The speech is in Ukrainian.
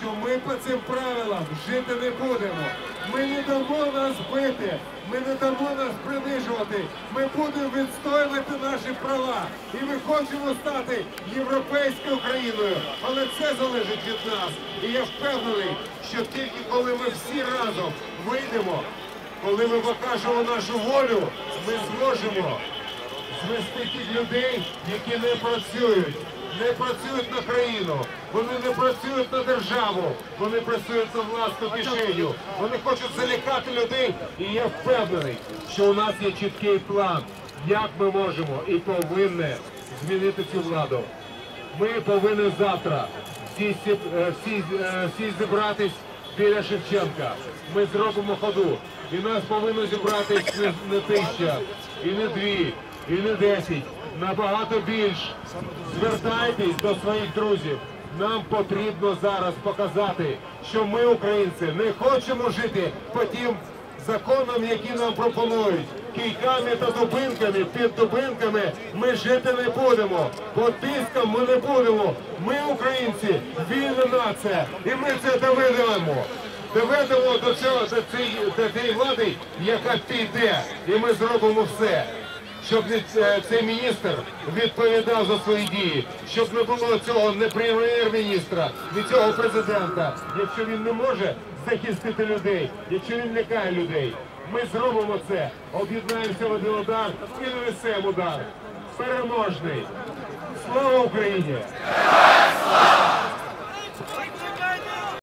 що ми по цим правилам жити не будемо. Ми не дамо нас бити, ми не дамо нас принижувати. Ми будемо відстоювати наші права. І ми хочемо стати європейською країною. Але це залежить від нас. І я впевнений, що тільки коли ми всі разом вийдемо, коли ми покажемо нашу волю, ми зможемо звести тих людей, які не працюють, не працюють на країну, вони не працюють на державу, вони працюють на власну кишеню. Вони хочуть залякати людей. І я впевнений, що у нас є чіткий план, як ми можемо і повинні змінити цю владу. Ми повинні завтра всі, сі- е, всі, е, всі зібратись біля Шевченка. Ми зробимо ходу. І нас повинно зібратись не, не тисяча, і не дві, і не десять. Набагато більш. Звертайтесь до своїх друзів. Нам потрібно зараз показати, що ми, українці, не хочемо жити по тим законам, які нам пропонують. Кійками та дубинками, під дубинками ми жити не будемо. Під тиском ми не будемо. Ми, українці, вільна нація. І ми це доведемо. Доведемо до цього до цієї, до цієї влади, яка піде. І ми зробимо все. Щоб е, цей міністр відповідав за свої дії, щоб не було цього не прем'єр-міністра, ні цього президента, якщо він не може захистити людей, якщо він лякає людей. Ми зробимо це, об'єднаємося в один удар і нанесемо удар. Переможний. Слава Україні!